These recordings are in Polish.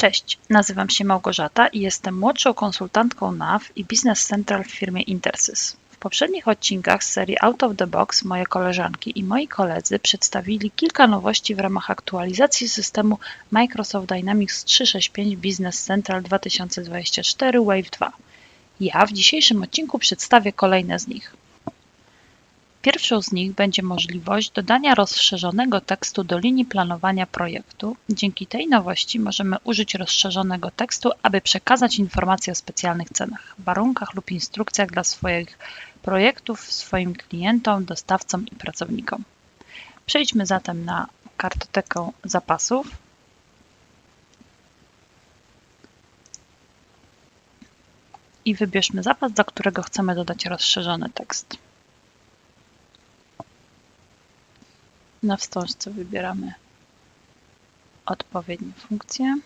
Cześć, nazywam się Małgorzata i jestem młodszą konsultantką NAV i Business Central w firmie Intersys. W poprzednich odcinkach z serii Out of the Box moje koleżanki i moi koledzy przedstawili kilka nowości w ramach aktualizacji systemu Microsoft Dynamics 365 Business Central 2024 Wave 2. Ja w dzisiejszym odcinku przedstawię kolejne z nich. Pierwszą z nich będzie możliwość dodania rozszerzonego tekstu do linii planowania projektu. Dzięki tej nowości możemy użyć rozszerzonego tekstu, aby przekazać informacje o specjalnych cenach, warunkach lub instrukcjach dla swoich projektów swoim klientom, dostawcom i pracownikom. Przejdźmy zatem na kartotekę zapasów. I wybierzmy zapas, do którego chcemy dodać rozszerzony tekst. Na wstążce wybieramy odpowiednie funkcje.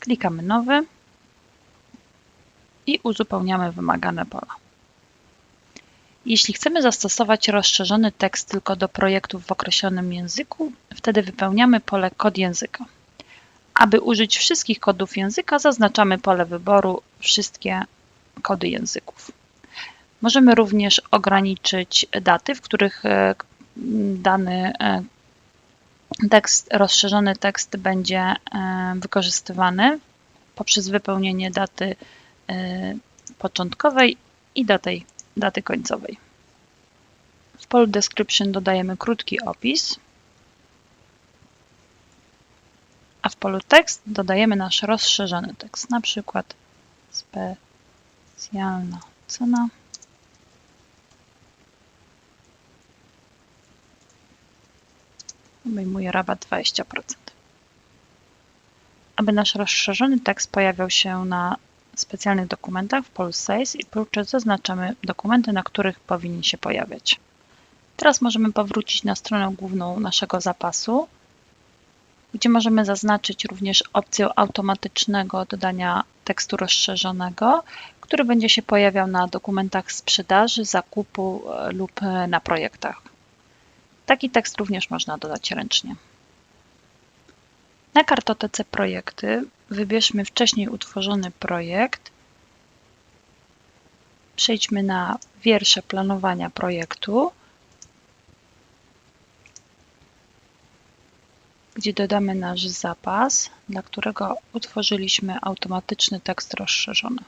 Klikamy nowy i uzupełniamy wymagane pola. Jeśli chcemy zastosować rozszerzony tekst tylko do projektów w określonym języku, wtedy wypełniamy pole kod języka. Aby użyć wszystkich kodów języka, zaznaczamy pole wyboru wszystkie kody języków. Możemy również ograniczyć daty, w których e, dany e, tekst, rozszerzony tekst będzie e, wykorzystywany poprzez wypełnienie daty początkowej i daty, daty końcowej. W polu description dodajemy krótki opis, a w polu tekst dodajemy nasz rozszerzony tekst, na przykład specjalna cena. Obejmuje rabat 20%. Aby nasz rozszerzony tekst pojawiał się na specjalnych dokumentach w polu Sales i Purchase zaznaczamy dokumenty, na których powinien się pojawiać. Teraz możemy powrócić na stronę główną naszego zapasu, gdzie możemy zaznaczyć również opcję automatycznego dodania tekstu rozszerzonego, który będzie się pojawiał na dokumentach sprzedaży, zakupu e, lub e, na projektach. Taki tekst również można dodać ręcznie. Na kartotece projekty wybierzmy wcześniej utworzony projekt. Przejdźmy na wiersze planowania projektu, gdzie dodamy nasz zapas, dla którego utworzyliśmy automatyczny tekst rozszerzony.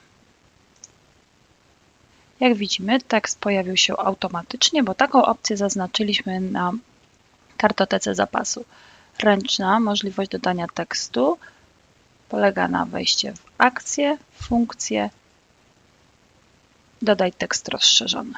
Jak widzimy, tekst pojawił się automatycznie, bo taką opcję zaznaczyliśmy na kartotece zapasu. Ręczna możliwość dodania tekstu polega na wejście w akcję, funkcję, dodaj tekst rozszerzony.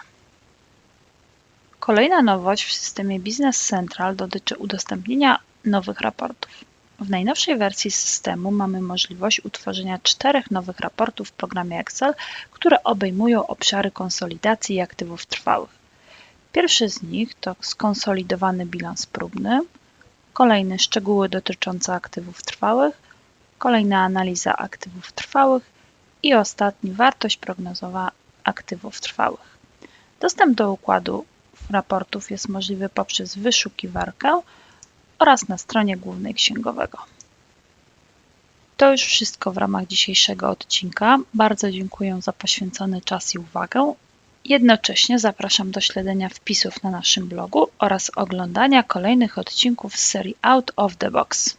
Kolejna nowość w systemie Business Central dotyczy udostępnienia nowych raportów. W najnowszej wersji systemu mamy możliwość utworzenia czterech nowych raportów w programie Excel, które obejmują obszary konsolidacji i aktywów trwałych. Pierwszy z nich to skonsolidowany bilans próbny, kolejny szczegóły dotyczące aktywów trwałych, kolejna analiza aktywów trwałych i ostatni wartość prognozowa aktywów trwałych. Dostęp do układu raportów jest możliwy poprzez wyszukiwarkę oraz na stronie głównej księgowego. To już wszystko w ramach dzisiejszego odcinka. Bardzo dziękuję za poświęcony czas i uwagę. Jednocześnie zapraszam do śledzenia wpisów na naszym blogu oraz oglądania kolejnych odcinków z serii Out of the Box.